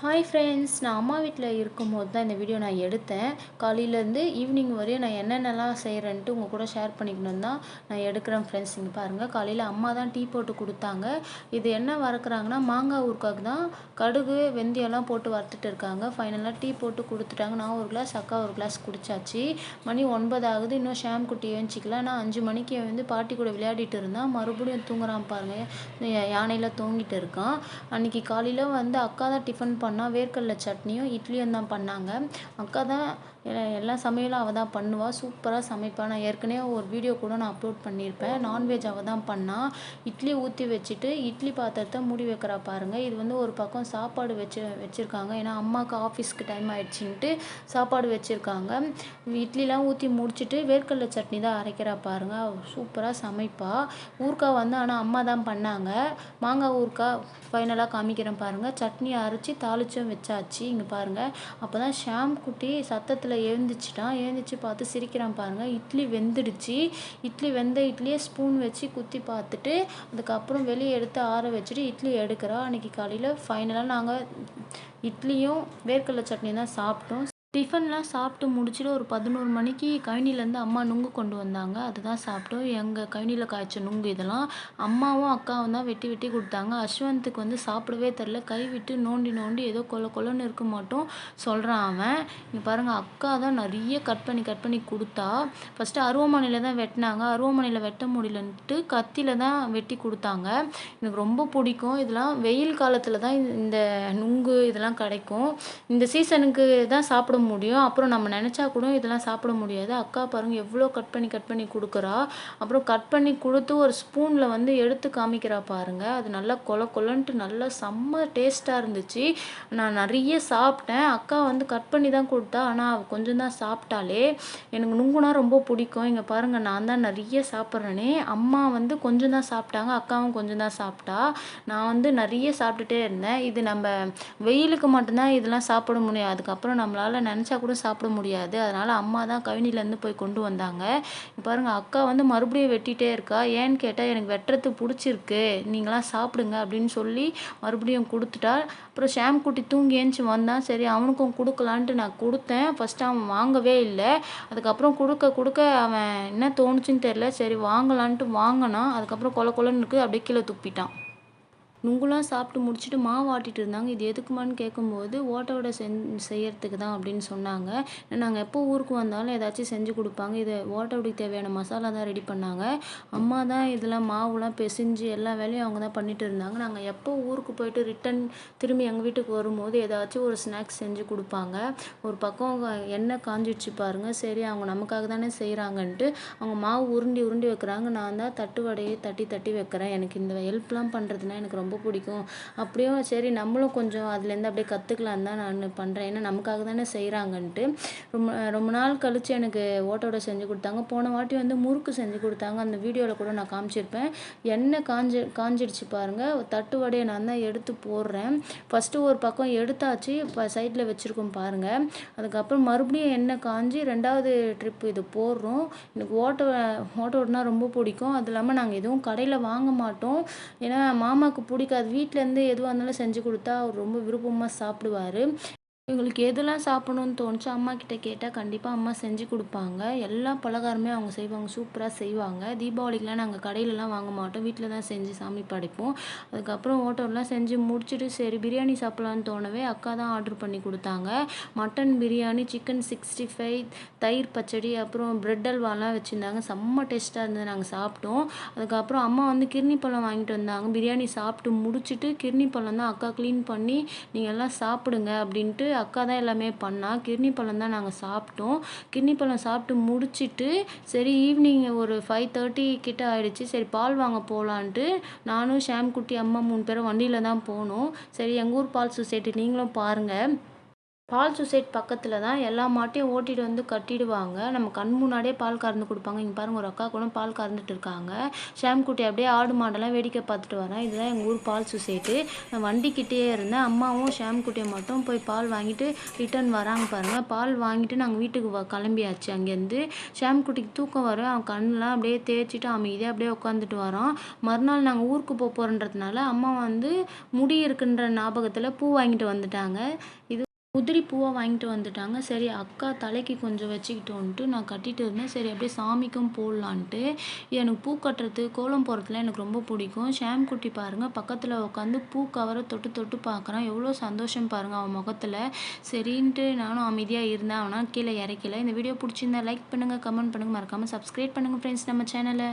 Hi friends நான் அம்மா வீட்டில் இருக்கும்போது தான் இந்த வீடியோ நான் எடுத்தேன். காலையிலேருந்து ஈவினிங் வரையும் நான் என்னென்னலாம் செய்கிறேன்ட்டு உங்கள் கூட ஷேர் பண்ணிக்கணும் தான் நான் எடுக்கிறேன் ஃப்ரெண்ட்ஸ் இங்கே பாருங்கள் காலையில் அம்மா தான் டீ போட்டு கொடுத்தாங்க. இது என்ன வறுக்குறாங்கன்னா மாங்காய் ஊருக்காக தான். கடுகு வெந்தயம்லாம் போட்டு வறுத்துட்டு இருக்காங்க. ஃபைனலாக டீ போட்டு கொடுத்துட்டாங்க. நான் ஒரு கிளாஸ் அக்கா ஒரு கிளாஸ் குடிச்சாச்சு. மணி ஒன்பது ஆகுது. இன்னும் ஷாம் குட்டி ஏஞ்சிக்கல நான் அஞ்சு மணிக்கு வந்து பாட்டி கூட விளையாடிட்டு இருந்தான். மறுபடியும் தூங்குறான் பாருங்கள் யானையில் தூங்கிட்டு இருக்கான். அன்றைக்கி காலையில் வந்து அக்கா தான் டிஃபன் பண்ணால் வேர்க்கடல சட்னியும் இட்லியும் தான் பண்ணாங்க. அக்கா தான் எல்லா சமையலும் அவள் தான் பண்ணுவாள் சூப்பராக சமைப்பாள் நான் ஏற்கனவே ஒரு வீடியோ கூட நான் அப்லோட் பண்ணியிருப்பேன் நான்வெஜ் அவள் தான் பண்ணால் இட்லி ஊற்றி வச்சுட்டு இட்லி பாத்திரத்தை மூடி வைக்கிறா பாருங்கள் இது வந்து ஒரு பக்கம் சாப்பாடு வச்சு வச்சுருக்காங்க. ஏன்னா அம்மாவுக்கு ஆஃபீஸ்க்கு டைம் ஆயிடுச்சுன்ட்டு சாப்பாடு வச்சுருக்காங்க. இட்லிலாம் ஊற்றி முடிச்சுட்டு வேர்க்கடலை சட்னி தான் அரைக்கிறா பாருங்கள் சூப்பராக சமைப்பாள் ஊறுக்காய் வந்து ஆனால் அம்மா தான் பண்ணாங்க. மாங்காய் ஊறுக்காய் ஃபைனலாக காமிக்கிறேன் பாருங்கள் சட்னி அரைச்சி தாளிச்சும் வச்சாச்சு. இங்கே பாருங்கள் அப்போ தான் ஷாம் குட்டி சத்தத்தில் எழுந்திரிச்சிட்டான் எழுந்திரிச்சு பார்த்து சிரிக்கிறான் பாருங்கள் இட்லி வெந்துடுச்சு. இட்லி வெந்த இட்லியை ஸ்பூன் வச்சு குத்தி பார்த்துட்டு அதுக்கப்புறம் வெளியே எடுத்து ஆற வச்சுட்டு இட்லி எடுக்கிறா. அன்றைக்கி காலையில் ஃபைனலாக நாங்கள் இட்லியும் வேர்க்கடலை சட்னி தான் சாப்பிட்டோம். டிஃபன்லாம் சாப்பிட்டு முடிச்சுட்டு ஒரு பதினோரு மணிக்கு கழனிலேருந்து அம்மா நுங்கு கொண்டு வந்தாங்க. அதுதான் சாப்பிட்டோம். எங்கள் கழனியில் காய்ச்ச நுங்கு இதெல்லாம் அம்மாவும் அக்காவும் தான் வெட்டி வெட்டி கொடுத்தாங்க. அஸ்வந்த்துக்கு வந்து சாப்பிடவே தெரில. கை விட்டு நோண்டி நோண்டி ஏதோ கொல கொலன்னு இருக்க மாட்டோம் சொல்கிறான் அவன். இங்கே பாருங்கள் அக்கா தான் நிறைய கட் பண்ணி கட் பண்ணி கொடுத்தா ஃபஸ்ட்டு அருவமனையில் தான் வெட்டினாங்க. அருவமனையில் வெட்ட முடியலன்ட்டு கத்தியில் தான் வெட்டி கொடுத்தாங்க. எனக்கு ரொம்ப பிடிக்கும். இதெல்லாம் வெயில் காலத்தில் தான் இந்த நுங்கு இதெல்லாம் கிடைக்கும். இந்த சீசனுக்கு தான் சாப்பிட முடியும். அப்புறம் நம்ம நினச்சா கூட இதெல்லாம் சாப்பிட முடியாது. அக்கா பாருங்கள் எவ்வளோ கட் பண்ணி கட் பண்ணி கொடுக்குறா. அப்புறம் கட் பண்ணி கொடுத்து ஒரு ஸ்பூனில் வந்து எடுத்து காமிக்கிறா பாருங்கள் அது நல்லா கொல கொலன்ட்டு நல்லா செம்ம டேஸ்ட்டாக இருந்துச்சு. நான் நிறைய சாப்பிட்டேன். அக்கா வந்து கட் பண்ணி தான் கொடுத்தா. ஆனால் அவள் கொஞ்சம் தான் சாப்பிட்டாலே எனக்கு நுங்குனா ரொம்ப பிடிக்கும். இங்கே பாருங்கள் நான் தான் நிறைய சாப்பிட்றேனே. அம்மா வந்து கொஞ்சம் தான் சாப்பிட்டாங்க. அக்காவும் கொஞ்சம் தான் சாப்பிட்டா. நான் வந்து நிறைய சாப்பிட்டுட்டே இருந்தேன். இது நம்ம வெயிலுக்கு மட்டும்தான் இதெல்லாம் சாப்பிட முடியும். அதுக்கப்புறம் நம்மளால் நினச்சா கூட சாப்பிட முடியாது. அதனால் அம்மா தான் கவினிலேருந்து போய் கொண்டு வந்தாங்க. பாருங்கள் அக்கா வந்து மறுபடியும் வெட்டிகிட்டே இருக்கா. ஏன்னு கேட்டால் எனக்கு வெட்டுறது பிடிச்சிருக்கு. நீங்களாம் சாப்பிடுங்க அப்படின்னு சொல்லி மறுபடியும் கொடுத்துட்டா. அப்புறம் ஷாம் குட்டி தூங்கி ஏஞ்சி வந்தான் சரி அவனுக்கும் கொடுக்கலான்ட்டு நான் கொடுத்தேன். ஃபஸ்ட்டு அவன் வாங்கவே இல்லை. அதுக்கப்புறம் கொடுக்க கொடுக்க அவன் என்ன தோணுச்சுன்னு தெரில சரி வாங்கலான்ட்டு வாங்கினான். அதுக்கப்புறம் கொல கொலன்னு இருக்குது. அப்படியே கீழே துப்பிட்டான். நுங்குலாம் சாப்பிட்டு முடிச்சுட்டு மாவு ஆட்டிட்டு இருந்தாங்க. இது எதுக்குமான்னு கேட்கும்போது ஓட்டை வடை செஞ் செய்யறதுக்கு தான் அப்படின்னு சொன்னாங்க. நாங்கள் எப்போ ஊருக்கு வந்தாலும் ஏதாச்சும் செஞ்சு கொடுப்பாங்க. இதை ஓட்டை வடைக்கு தேவையான மசாலா தான் ரெடி பண்ணாங்க. அம்மா தான் இதெல்லாம் மாவுலாம் பிசைஞ்சு எல்லா வேலையும் அவங்க தான் பண்ணிட்டு இருந்தாங்க. நாங்கள் எப்போ ஊருக்கு போயிட்டு ரிட்டன் திரும்பி எங்கள் வீட்டுக்கு வரும்போது ஏதாச்சும் ஒரு ஸ்நாக்ஸ் செஞ்சு கொடுப்பாங்க. ஒரு பக்கம் எண்ணெய் காஞ்சிடுச்சு பாருங்கள் சரி அவங்க நமக்காக தானே செய்கிறாங்கன்ட்டு அவங்க மாவு உருண்டி உருண்டி வைக்கிறாங்க. நான் தான் தட்டு வடையை தட்டி தட்டி வைக்கிறேன். எனக்கு இந்த ஹெல்ப்லாம் பண்ணுறதுனா எனக்கு ரொம்ப பிடிக்கும். அப்படியும் சரி நம்மளும் கொஞ்சம் அதுலேருந்து அப்படியே கற்றுக்கலாம் தான் நான் பண்ணுறேன் ஏன்னா நமக்காக தானே செய்கிறாங்கன்ட்டு ரொம்ப ரொம்ப நாள் கழித்து எனக்கு ஓட்டோட செஞ்சு கொடுத்தாங்க. போன வாட்டி வந்து முறுக்கு செஞ்சு கொடுத்தாங்க. அந்த வீடியோவில் கூட நான் காமிச்சிருப்பேன். எண்ணெய் காஞ்சி காஞ்சிடுச்சு பாருங்கள் தட்டு வடையை நான் தான் எடுத்து போடுறேன். ஃபஸ்ட்டு ஒரு பக்கம் எடுத்தாச்சு. இப்போ சைடில் வச்சுருக்கோம் பாருங்கள் அதுக்கப்புறம் மறுபடியும் எண்ணெய் காஞ்சி ரெண்டாவது ட்ரிப் இது போடுறோம். எனக்கு ஓட்டோ ஓட்ட ரொம்ப பிடிக்கும். அது இல்லாமல் நாங்கள் எதுவும் கடையில் வாங்க மாட்டோம். ஏன்னா மாமாவுக்கு பிடிக்காது. வீட்டிலேருந்து எதுவாக இருந்தாலும் செஞ்சு கொடுத்தா அவர் ரொம்ப விருப்பமாக சாப்பிடுவாரு. இவங்களுக்கு எதெல்லாம் சாப்பிடணும்னு தோணுச்சோ அம்மா கிட்ட கேட்டால் கண்டிப்பாக அம்மா செஞ்சு கொடுப்பாங்க. எல்லா பலகாரமே அவங்க செய்வாங்க. சூப்பராக செய்வாங்க. தீபாவளிக்கெலாம் நாங்கள் கடையிலலாம் வாங்க மாட்டோம். வீட்டில் தான் செஞ்சு சாமி படைப்போம். அதுக்கப்புறம் ஹோட்டல்லாம் செஞ்சு முடிச்சுட்டு சரி பிரியாணி சாப்பிட்லான்னு தோணவே அக்கா தான் ஆர்டர் பண்ணி கொடுத்தாங்க. Mutton biryani chicken sixty five தயிர் பச்சடி அப்புறம் பிரெட் அல்வாலாம் வச்சுருந்தாங்க. செம்ம டேஸ்ட்டாக இருந்தது. நாங்கள் சாப்பிட்டோம். அதுக்கப்புறம் அம்மா வந்து கிர்னி பழம் வாங்கிட்டு வந்தாங்க. பிரியாணி சாப்பிட்டு முடிச்சுட்டு கிர்னி பழம் தான் அக்கா க்ளீன் பண்ணி நீங்கள் எல்லாம் சாப்பிடுங்க அப்படின்ட்டு அக்கா தான் எல்லாமே பண்ணால் கிர்னி பழம் தான் நாங்கள் சாப்பிட்டோம். கிர்னி பழம் சாப்பிட்டு முடிச்சுட்டு சரி ஈவினிங் ஒரு ஃபைவ் தேர்ட்டி கிட்ட ஆகிடுச்சு சரி பால் வாங்க போகலான்ட்டு நானும் ஷாம் குட்டி அம்மா மூணு பேரும் வண்டியில் தான் போனோம். சரி எங்கள் ஊர் பால் சொசைட்டி நீங்களும் பாருங்கள் பால் சொசைட் பக்கத்தில் தான் எல்லா மாட்டையும் ஓட்டிட்டு வந்து கட்டிடுவாங்க. நம்ம கண் முன்னாடியே பால் கறந்து கொடுப்பாங்க. இங்கே பாருங்க ஒரு அக்கா கூட பால் கறந்துட்டு இருக்காங்க. ஷாம்குட்டி அப்படியே ஆடு மாடெல்லாம் வேடிக்கை பார்த்துட்டு வரேன். இதுதான் எங்கள் ஊர் பால் சொசைட்டி. நான் வண்டிக்கிட்டே இருந்தேன். அம்மாவும் ஷாம்குட்டியை மட்டும் போய் பால் வாங்கிட்டு ரிட்டர்ன் வராங்க பாருங்கள் பால் வாங்கிட்டு நாங்கள் வீட்டுக்கு வ கிளம்பியாச்சு அங்கேருந்து. ஷாம்குட்டிக்கு தூக்கம் வரும் அவன் கண்ணெலாம் அப்படியே தேய்ச்சிட்டு அமைதியாக அப்படியே உட்காந்துட்டு வரோம் மறுநாள் நாங்கள் ஊருக்கு போக போகிறன்றதுனால அம்மா வந்து முடி இருக்குன்ற ஞாபகத்தில் பூ வாங்கிட்டு வந்துட்டாங்க. இது உதிரி பூவை வாங்கிட்டு வந்துட்டாங்க. சரி அக்கா தலைக்கு கொஞ்சம் வச்சுக்கிட்டோன்ட்டு நான் கட்டிட்டு இருந்தேன். சரி அப்படியே சாமிக்கும் போடலான்ட்டு. எனக்கு பூ கட்டுறது கோலம் போடுறதுலாம் எனக்கு ரொம்ப பிடிக்கும். ஷாம் குட்டி பாருங்கள் பக்கத்தில் உட்காந்து பூ கவரை தொட்டு தொட்டு பார்க்குறான் எவ்வளோ சந்தோஷம் பாருங்கள் அவன் முகத்தில். சரின்ட்டு நானும் அமைதியாக இருந்தேன். அவனால் கீழே இறக்கல. இந்த வீடியோ பிடிச்சிருந்தா லைக் பண்ணுங்கள் கமெண்ட் பண்ணுங்கள் மறக்காமல் சப்ஸ்கிரைப் பண்ணுங்கள் ஃப்ரெண்ட்ஸ் நம்ம சேனலை